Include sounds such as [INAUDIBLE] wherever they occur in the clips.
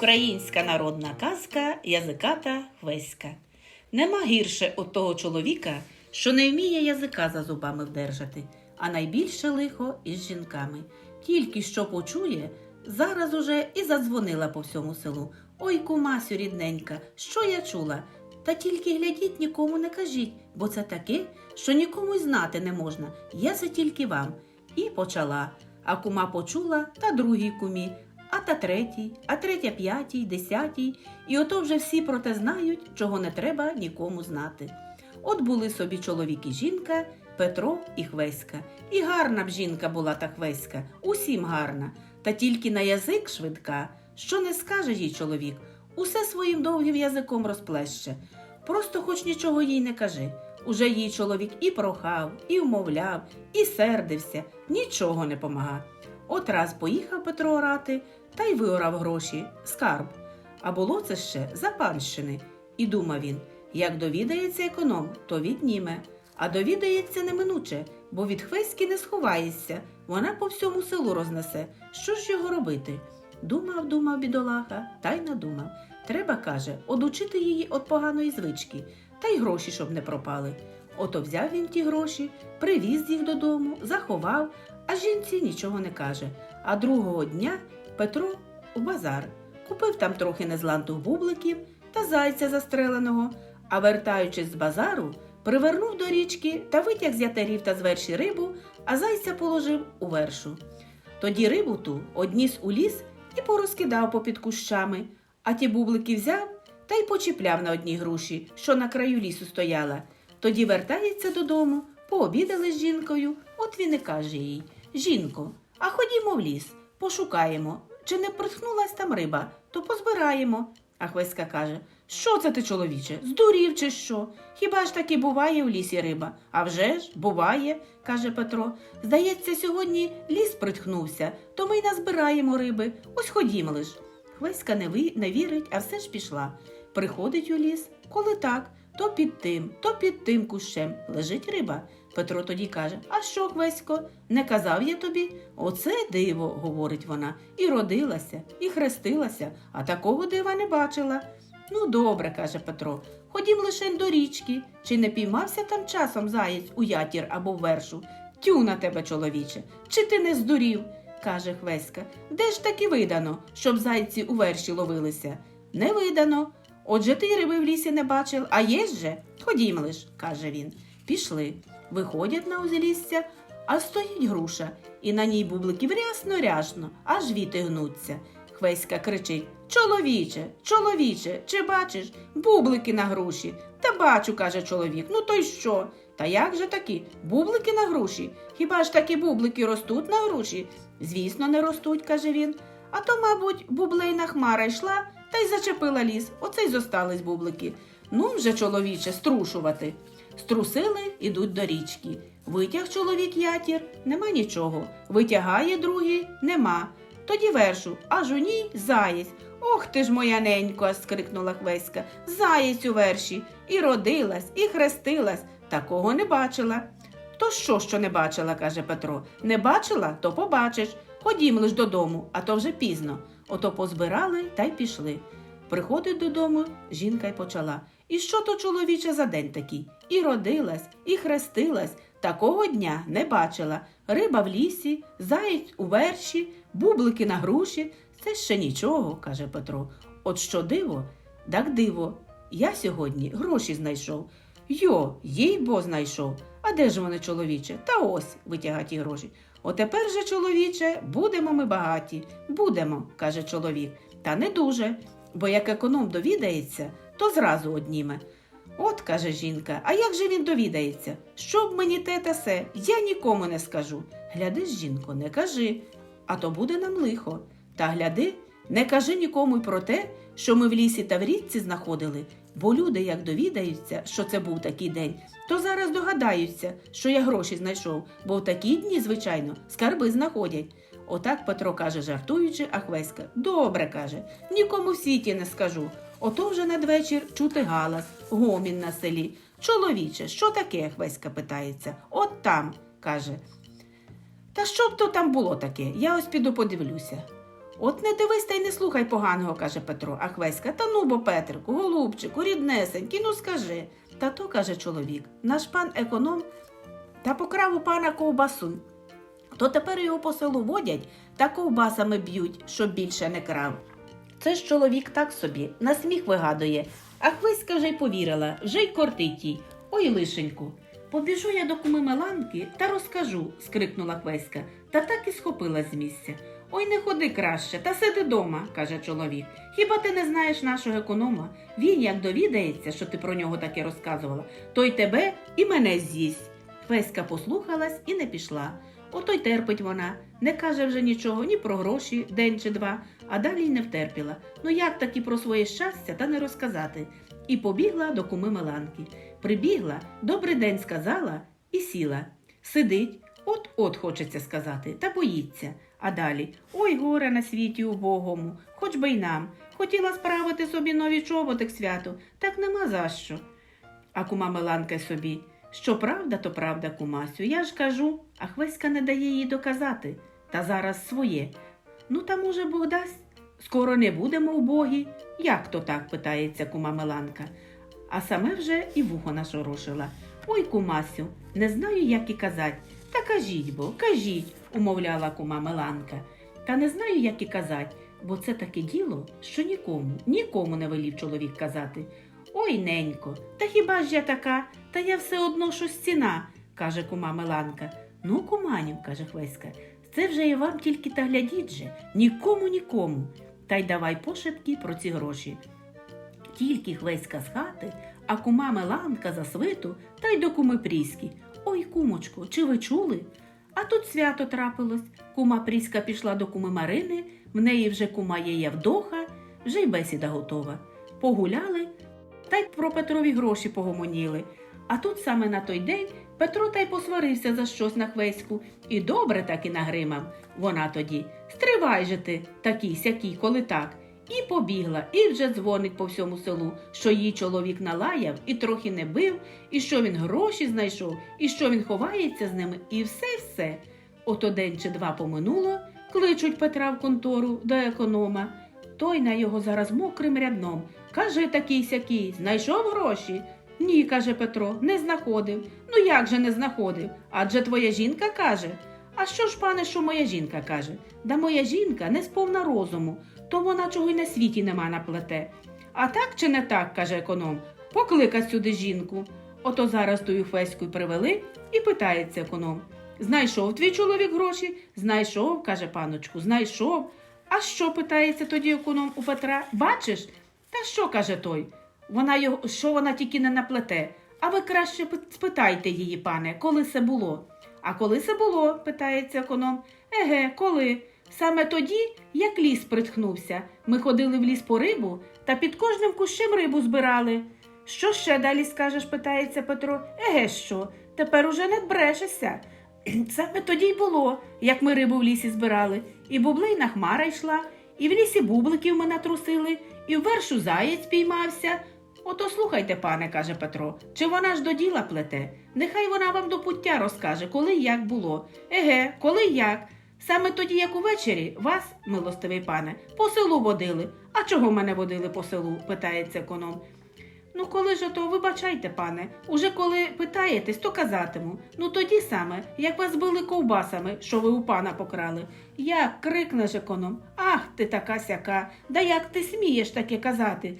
Українська народна казка Язиката Хвеська. Нема гірше от того чоловіка, що не вміє язика за зубами вдержати, а найбільше лихо із жінками. Тільки що почує, зараз уже і задзвонила по всьому селу. Ой, кумасю рідненька, що я чула? Та тільки глядіть, нікому не кажіть, бо це таке, що нікому й знати не можна. Я це тільки вам. І почала. А кума почула, та другій кумі, а та третій, а третя п'ятій, десятій. І ото вже всі про те знають, чого не треба нікому знати. От були собі чоловік і жінка, Петро і Хвеська. І гарна б жінка була та Хвеська, усім гарна, та тільки на язик швидка. Що не скаже їй чоловік, усе своїм довгим язиком розплеще. Просто хоч нічого їй не кажи. Уже їй чоловік і прохав, і вмовляв, і сердився, нічого не помага. От раз поїхав Петро орати та й виорав гроші, скарб. А було це ще за панщини. І думав він, як довідається економ, то відніме. А довідається неминуче, бо від хвеськи не сховаєшся, вона по всьому селу рознесе. Що ж його робити? Думав, думав бідолаха, та й надумав. Треба, каже, одучити її від поганої звички, та й гроші, щоб не пропали. Ото взяв він ті гроші, привіз їх додому, заховав, а жінці нічого не каже. А другого дня Петро у базар купив там трохи незлантих бубликів та зайця застреленого, а вертаючись з базару, привернув до річки та витяг з ятерів та з верші рибу, а зайця положив у вершу. Тоді рибу ту одніс у ліс і порозкидав попід кущами, а ті бублики взяв та й почіпляв на одній груші, що на краю лісу стояла. Тоді вертається додому, пообідали з жінкою, от він і каже їй Жінко, а ходімо в ліс, пошукаємо, чи не притхнулась там риба, то позбираємо. А Хвеська каже Що це ти, чоловіче? Здурів чи що? Хіба ж таки буває в лісі риба? А вже ж, буває, каже Петро. Здається, сьогодні ліс притхнувся, то ми й назбираємо риби. Ось ходімо лиш. Хвеська не, ви... не вірить, а все ж пішла. Приходить у ліс, коли так, то під тим, то під тим кущем лежить риба. Петро тоді каже: А що, Хвесько, не казав я тобі? Оце диво, говорить вона, і родилася, і хрестилася, а такого дива не бачила. Ну, добре, каже Петро, ходім лише до річки. Чи не піймався там часом заєць у ятір або в вершу? Тю на тебе, чоловіче, чи ти не здурів? каже Хвеська. Де ж таки видано, щоб зайці у верші ловилися? Не видано. Отже, ти риби в лісі не бачив, а є же? Ходім лиш, каже він. Пішли. Виходять на узлісся, а стоїть груша, і на ній бубликів рясно-рясно, аж віти гнуться. Хвеська кричить Чоловіче, чоловіче, чи бачиш бублики на груші? Та бачу, каже чоловік. Ну то й що? Та як же такі? Бублики на груші? Хіба ж такі бублики ростуть на груші? Звісно, не ростуть, каже він. А то, мабуть, бублейна хмара йшла та й зачепила ліс. Оце й зостались бублики. Ну вже, чоловіче, струшувати. Струсили, ідуть до річки. Витяг чоловік ятір, нема нічого. Витягає другий, нема. Тоді вершу, аж у ній заєць. Ох ти ж моя ненько, скрикнула Хвеська. Заєць у верші. І родилась, і хрестилась. Такого не бачила. То що, що не бачила, каже Петро. Не бачила, то побачиш. Ходім лиш додому, а то вже пізно. Ото позбирали та й пішли. Приходить додому, жінка й почала. І що то чоловіче за день такий? І родилась, і хрестилась. Такого дня не бачила. Риба в лісі, заєць у верші, бублики на груші. Це ще нічого, каже Петро. От що диво, так диво. Я сьогодні гроші знайшов. Йо, їй бо знайшов. А де ж вони, чоловіче? Та ось витяга ті гроші. Отепер же, чоловіче, будемо ми багаті. Будемо, каже чоловік. Та не дуже, бо як економ довідається, то зразу одніме. От, каже жінка, а як же він довідається? Щоб мені те та се, я нікому не скажу. Гляди ж, жінко, не кажи, а то буде нам лихо. Та гляди, не кажи нікому й про те, що ми в лісі та в річці знаходили, бо люди, як довідаються, що це був такий день, то зараз догадаються, що я гроші знайшов, бо в такі дні, звичайно, скарби знаходять. Отак Петро каже, жартуючи, а Хвеська добре каже, нікому в світі не скажу. Ото вже надвечір чути галас, гомін на селі. Чоловіче, що таке? Хвеська питається. От там, каже. Та що б то там було таке? Я ось піду подивлюся. От не дивись та й не слухай поганого, каже Петро. А Хвеська, та ну бо Петрику, голубчику, ріднесенький, ну скажи. Та то, каже чоловік, наш пан економ та покрав у пана ковбасу. То тепер його по селу водять та ковбасами б'ють, щоб більше не крав. Це ж чоловік так собі, на сміх вигадує. А Хвиська вже й повірила, вже й кортить їй. Ой, лишеньку. Побіжу я до куми Меланки та розкажу, скрикнула Хвеська, та так і схопила з місця. Ой, не ходи краще, та сиди дома, каже чоловік. Хіба ти не знаєш нашого економа? Він, як довідається, що ти про нього таке розказувала, то й тебе і мене з'їсть. Хвеська послухалась і не пішла. Ото й терпить вона, не каже вже нічого ні про гроші, день чи два, а далі й не втерпіла. Ну як таки про своє щастя та не розказати. І побігла до куми Меланки. Прибігла, добрий день сказала і сіла. Сидить, от-от хочеться сказати, та боїться. А далі ой горе на світі убогому, хоч би й нам. Хотіла справити собі нові чоботи к святу, так нема за що. А кума Меланка собі. Що правда, то правда, кумасю. Я ж кажу, а Хвеська не дає їй доказати. Та зараз своє. Ну, та може Бог дасть. Скоро не будемо убогі. Як то так? питається кума Меланка. А саме вже і вухо нашорошила. Ой, кумасю, не знаю, як і казать. Та кажіть бо, кажіть, умовляла кума Меланка. Та не знаю, як і казать, бо це таке діло, що нікому, нікому не велів чоловік казати. Ой, ненько, та хіба ж я така? Та я все одно що стіна, каже кума Меланка. Ну, куманю, каже Хвеська, це вже і вам тільки та глядіть же, нікому, нікому. Та й давай пошепки про ці гроші. Тільки Хвеська з хати, а кума Меланка за свиту та й до куми Пріськи. Ой, кумочко, чи ви чули? А тут свято трапилось. Кума Пріська пішла до куми Марини, в неї вже кума є Явдоха, вже й бесіда готова. Погуляли та й про Петрові гроші погомоніли. А тут саме на той день Петро та й посварився за щось на хвеську і добре так і нагримав. Вона тоді Стривай же ти, такий сякий, коли так. І побігла, і вже дзвонить по всьому селу, що її чоловік налаяв і трохи не бив, і що він гроші знайшов, і що він ховається з ними, і все-все. Ото день чи два поминуло, кличуть Петра в контору до економа. Той на його зараз мокрим рядном. Каже такий сякий, знайшов гроші? Ні, каже Петро, не знаходив. Ну як же не знаходив? Адже твоя жінка каже. А що ж, пане, що моя жінка каже? Да моя жінка не сповна розуму, то вона чого й на світі нема наплете. А так чи не так, каже економ, поклика сюди жінку. Ото зараз тую феську привели і питається економ. Знайшов твій чоловік гроші? Знайшов, каже паночку, знайшов. А що питається тоді економ у Петра? Бачиш? Та що каже той? Вона його, що вона тільки не наплете. А ви краще спитайте її, пане, коли це було. А коли це було? питається економ. Еге, коли? Саме тоді, як ліс притхнувся. Ми ходили в ліс по рибу та під кожним кущем рибу збирали. Що ще далі скажеш? питається Петро. Еге, що? Тепер уже не брешешся. [CLEARS THROAT] Саме тоді й було, як ми рибу в лісі збирали, і бублейна хмара йшла, і в лісі бубликів ми натрусили, і в вершу заєць піймався. Ото слухайте, пане, каже Петро, чи вона ж до діла плете? Нехай вона вам до пуття розкаже, коли й як було. Еге, коли й як. Саме тоді, як увечері, вас, милостивий пане, по селу водили. А чого мене водили по селу? питається економ. Ну, коли ж ото, вибачайте, пане, уже коли питаєтесь, то казатиму. Ну тоді саме, як вас били ковбасами, що ви у пана покрали. Як крикнеш економ, ах ти така сяка, да як ти смієш таке казати?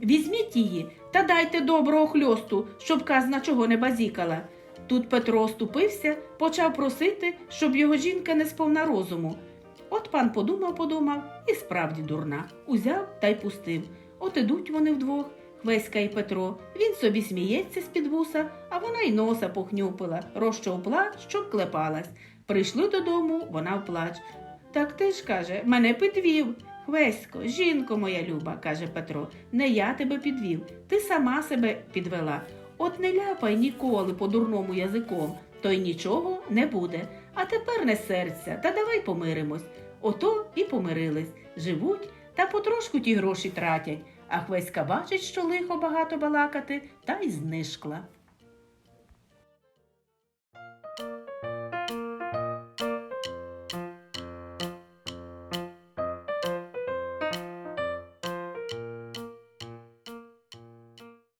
Візьміть її та дайте доброго хльосту, щоб казна чого не базікала. Тут Петро оступився, почав просити, щоб його жінка не сповна розуму. От пан подумав, подумав, і справді дурна. Узяв та й пустив. От ідуть вони вдвох, Хвеська і Петро. Він собі сміється з-під вуса, а вона й носа похнюпила, розчовпла, щоб клепалась. Прийшли додому, вона в плач. Так ти ж каже, мене підвів. Хвесько, жінко моя люба, каже Петро, не я тебе підвів, ти сама себе підвела. От не ляпай ніколи по дурному язиком, то й нічого не буде. А тепер не серця, та давай помиримось. Ото і помирились, живуть та потрошку ті гроші тратять. А Хвеська бачить, що лихо багато балакати, та й знишкла.